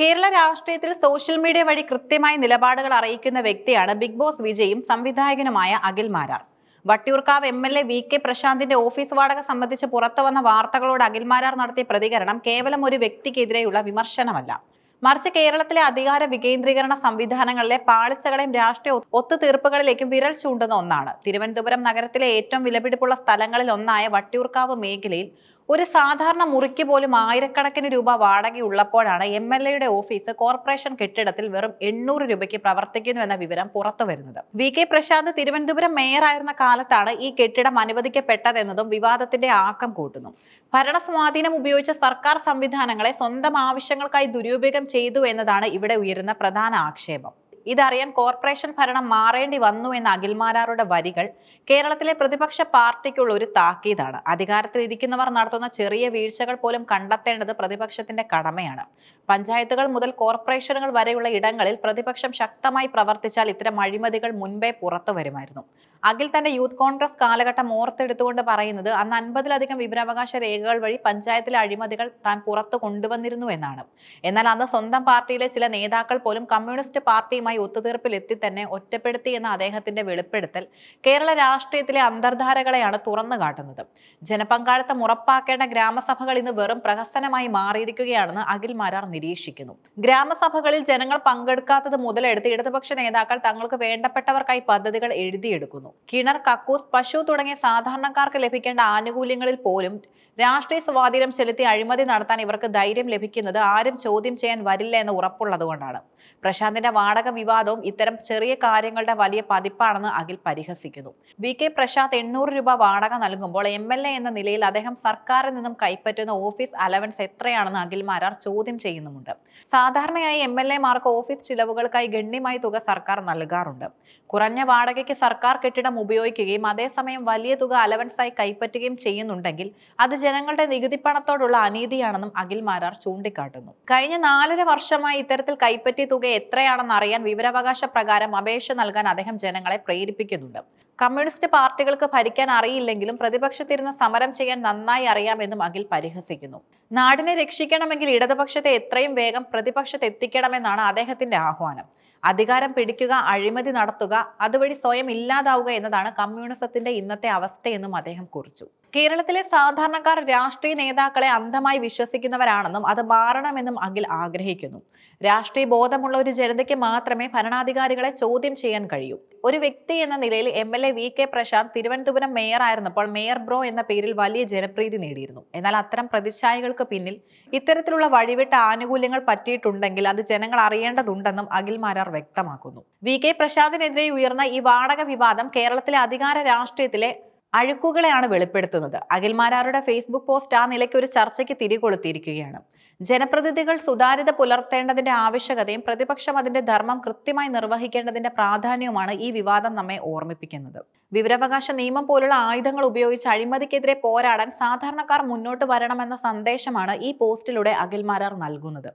കേരള രാഷ്ട്രീയത്തിൽ social media വഴി കൃത്യമായി നിലപാടുകൾ അറിയിക്കുന്ന വ്യക്തിയാണ് ബിഗ് ബോസ് വിജയും സംവിധായകനുമായ Akhil Marar. Vattiyoorkavu M L A V K പ്രശാന്തിന്റെ office വാടക സംബന്ധിച്ച് പുറത്തുവന്ന വാർത്തകളോട് അഖിൽ മാരാർ നടത്തിയ പ്രതികരണം കേവലം ഒരു വ്യക്തിക്കെതിരെയുള്ള വിമർശനമല്ല. മറിച്ച് കേരളത്തിലെ അധികാര വികേന്ദ്രീകരണ സംവിധാനങ്ങളിലെ പാളിച്ചകളെയും രാഷ്ട്രീയ ഒത്തുതീർപ്പുകളിലേക്കും വിരൽ ചൂണ്ടുന്ന ഒന്നാണ്. തിരുവനന്തപുരം നഗരത്തിലെ ഏറ്റവും വിലപിടിപ്പുള്ള സ്ഥലങ്ങളിൽ ഒന്നായ വട്ടിയൂർക്കാവ് മേഖലയിൽ ഒരു സാധാരണ മുറിക്ക് പോലും ആയിരക്കണക്കിന് രൂപ വാടകയുള്ളപ്പോഴാണ് എം എൽ എയുടെ ഓഫീസ് കോർപ്പറേഷൻ കെട്ടിടത്തിൽ വെറും എണ്ണൂറ് രൂപയ്ക്ക് പ്രവർത്തിക്കുന്നു എന്ന വിവരം പുറത്തു വരുന്നത്. വി. കെ. പ്രശാന്ത് തിരുവനന്തപുരം മേയറായിരുന്ന കാലത്താണ് ഈ കെട്ടിടം അനുവദിക്കപ്പെട്ടതെന്നതും വിവാദത്തിന്റെ ആക്കം കൂട്ടുന്നു. ഭരണ സ്വാധീനം ഉപയോഗിച്ച സർക്കാർ സംവിധാനങ്ങളെ സ്വന്തം ആവശ്യങ്ങൾക്കായി ദുരുപയോഗം ചെയ്തു എന്നതാണ് ഇവിടെ ഉയരുന്ന പ്രധാന ആക്ഷേപം. ഇതറിയാൻ കോർപ്പറേഷൻ ഭരണം മാറേണ്ടി വന്നു എന്ന അഖിൽമാരാറുടെ വരികൾ കേരളത്തിലെ പ്രതിപക്ഷ പാർട്ടിക്കുള്ള ഒരു താക്കീതാണ്. അധികാരത്തിൽ ഇരിക്കുന്നവർ നടത്തുന്ന ചെറിയ വീഴ്ചകൾ പോലും കണ്ടെത്തേണ്ടത് പ്രതിപക്ഷത്തിന്റെ കടമയാണ്. പഞ്ചായത്തുകൾ മുതൽ കോർപ്പറേഷനുകൾ വരെയുള്ള ഇടങ്ങളിൽ പ്രതിപക്ഷം ശക്തമായി പ്രവർത്തിച്ചാൽ ഇത്തരം അഴിമതികൾ മുൻപേ പുറത്തു വരുമായിരുന്നു. അഖിൽ തന്റെ യൂത്ത് കോൺഗ്രസ് കാലഘട്ടം ഓർത്തെടുത്തുകൊണ്ട് പറയുന്നത് അന്ന് അൻപതിലധികം വിവരാവകാശ രേഖകൾ വഴി പഞ്ചായത്തിലെ അഴിമതികൾ താൻ പുറത്തു കൊണ്ടുവന്നിരുന്നു എന്നാണ്. എന്നാൽ അന്ന് സ്വന്തം പാർട്ടിയിലെ ചില നേതാക്കൾ പോലും കമ്മ്യൂണിസ്റ്റ് പാർട്ടിയുമായി ഒത്തുതീർപ്പിൽ എത്തി തന്നെ ഒറ്റപ്പെടുത്തി എന്ന അദ്ദേഹത്തിന്റെ വെളിപ്പെടുത്തൽ കേരള രാഷ്ട്രീയത്തിലെ അന്തർധാരകളെയാണ് തുറന്നു കാട്ടുന്നത്. ജനപങ്കാളിത്തം ഉറപ്പാക്കേണ്ട ഗ്രാമസഭകൾ ഇന്ന് വെറും പ്രഹസനമായി മാറിയിരിക്കുകയാണെന്ന് അഖിൽ മാരാർ നിരീക്ഷിക്കുന്നു. ഗ്രാമസഭകളിൽ ജനങ്ങൾ പങ്കെടുക്കാത്തത് മുതലെടുത്ത് ഇടതുപക്ഷ നേതാക്കൾ തങ്ങൾക്ക് വേണ്ടപ്പെട്ടവർക്കായി പദ്ധതികൾ എഴുതിയെടുക്കുന്നു. കിണർ കക്കൂസ് പശു തുടങ്ങിയ സാധാരണക്കാർക്ക് ലഭിക്കേണ്ട ആനുകൂല്യങ്ങളിൽ പോലും രാഷ്ട്രീയ സ്വാധീനം ചെലുത്തി അഴിമതി നടത്താൻ ഇവർക്ക് ധൈര്യം ലഭിക്കുന്നത് ആരും ചോദ്യം ചെയ്യാൻ വരില്ല എന്ന് ഉറപ്പുള്ളതുകൊണ്ടാണ്. പ്രശാന്തിന്റെ വാടക വിവാദവും ഇത്തരം ചെറിയ കാര്യങ്ങളുടെ വലിയ പതിപ്പാണെന്ന് അഖിൽ പരിഹസിക്കുന്നു. വി കെ പ്രശാന്ത് എണ്ണൂറ് രൂപ വാടക നൽകുമ്പോൾ എം എൽ എ എന്ന നിലയിൽ അദ്ദേഹം സർക്കാരിൽ നിന്നും കൈപ്പറ്റുന്ന ഓഫീസ് അലവൻസ് എത്രയാണെന്ന് അഖിൽ മാരാർ ചോദ്യം ചെയ്യുന്നുമുണ്ട്. സാധാരണയായി എം എൽ ഓഫീസ് ചിലവുകൾക്കായി ഗണ്യമായ തുക സർക്കാർ നൽകാറുണ്ട്. കുറഞ്ഞ വാടകയ്ക്ക് സർക്കാർ കെട്ടിടം ഉപയോഗിക്കുകയും അതേസമയം വലിയ തുക അലവൻസായി കൈപ്പറ്റുകയും ചെയ്യുന്നുണ്ടെങ്കിൽ അത് ജനങ്ങളുടെ നികുതി പണത്തോടുള്ള അനീതിയാണെന്നും അഖിൽ മാരാർ ചൂണ്ടിക്കാട്ടുന്നു. കഴിഞ്ഞ നാലര വർഷമായി ഇത്തരത്തിൽ കൈപ്പറ്റിയ തുക എത്രയാണെന്ന് അറിയാൻ വിവരാവകാശ പ്രകാരം അപേക്ഷ നൽകാൻ അദ്ദേഹം ജനങ്ങളെ പ്രേരിപ്പിക്കുന്നുണ്ട്. കമ്മ്യൂണിസ്റ്റ് പാർട്ടികൾക്ക് ഭരിക്കാൻ അറിയില്ലെങ്കിലും പ്രതിപക്ഷത്തിരുന്ന് സമരം ചെയ്യാൻ നന്നായി അറിയാമെന്നും അഖിൽ പരിഹസിക്കുന്നു. നാടിനെ രക്ഷിക്കണമെങ്കിൽ ഇടതുപക്ഷത്തെ എത്രയും വേഗം പ്രതിപക്ഷത്തെ എത്തിക്കണമെന്നാണ് അദ്ദേഹത്തിന്റെ ആഹ്വാനം. അധികാരം പിടിക്കുക അഴിമതി നടത്തുക അതുവഴി സ്വയം ഇല്ലാതാവുക എന്നതാണ് കമ്മ്യൂണിസത്തിന്റെ ഇന്നത്തെ അവസ്ഥയെന്നും അദ്ദേഹം കുറിച്ചു. കേരളത്തിലെ സാധാരണക്കാർ രാഷ്ട്രീയ നേതാക്കളെ അന്ധമായി വിശ്വസിക്കുന്നവരാണെന്നും അത് മാറണമെന്നും അഖിൽ ആഗ്രഹിക്കുന്നു. രാഷ്ട്രീയ ബോധമുള്ള ഒരു ജനതയ്ക്ക് മാത്രമേ ഭരണാധികാരികളെ ചോദ്യം ചെയ്യാൻ കഴിയൂ. ഒരു വ്യക്തി എന്ന നിലയിൽ M L A V K Prashanth Thiruvananthapuram mayor ആയിരുന്നപ്പോൾ മേയർ ബ്രോ എന്ന പേരിൽ വലിയ ജനപ്രീതി നേടിയിരുന്നു. എന്നാൽ അത്തരം പ്രതിച്ഛായകൾക്ക് പിന്നിൽ ഇത്തരത്തിലുള്ള വഴിവിട്ട ആനുകൂല്യങ്ങൾ പറ്റിയിട്ടുണ്ടെങ്കിൽ അത് ജനങ്ങൾ അറിയേണ്ടതുണ്ടെന്നും അഖിൽ മാരാർ വ്യക്തമാക്കുന്നു. വി കെ പ്രശാന്തിനെതിരെ ഉയർന്ന ഈ വാടക വിവാദം കേരളത്തിലെ അധികാര രാഷ്ട്രീയത്തിലെ അഴുക്കുകളെയാണ് വെളിപ്പെടുത്തുന്നത്. അഖിൽമാരാരുടെ ഫേസ്ബുക്ക് പോസ്റ്റ് ആ നിലയ്ക്ക് ഒരു ചർച്ചയ്ക്ക് തിരികൊളുത്തിയിരിക്കുകയാണ് ജനപ്രതിനിധികൾ സുതാര്യത പുലർത്തേണ്ടതിന്റെ ആവശ്യകതയും പ്രതിപക്ഷം അതിന്റെ ധർമ്മം കൃത്യമായി നിർവഹിക്കേണ്ടതിന്റെ പ്രാധാന്യവുമാണ് ഈ വിവാദം നമ്മെ ഓർമ്മിപ്പിക്കുന്നത്. വിവരാവകാശ നിയമം പോലുള്ള ആയുധങ്ങൾ ഉപയോഗിച്ച് അഴിമതിക്കെതിരെ പോരാടാൻ സാധാരണക്കാർ മുന്നോട്ട് വരണമെന്ന സന്ദേശമാണ് ഈ പോസ്റ്റിലൂടെ അഖിൽമാരാർ നൽകുന്നത്.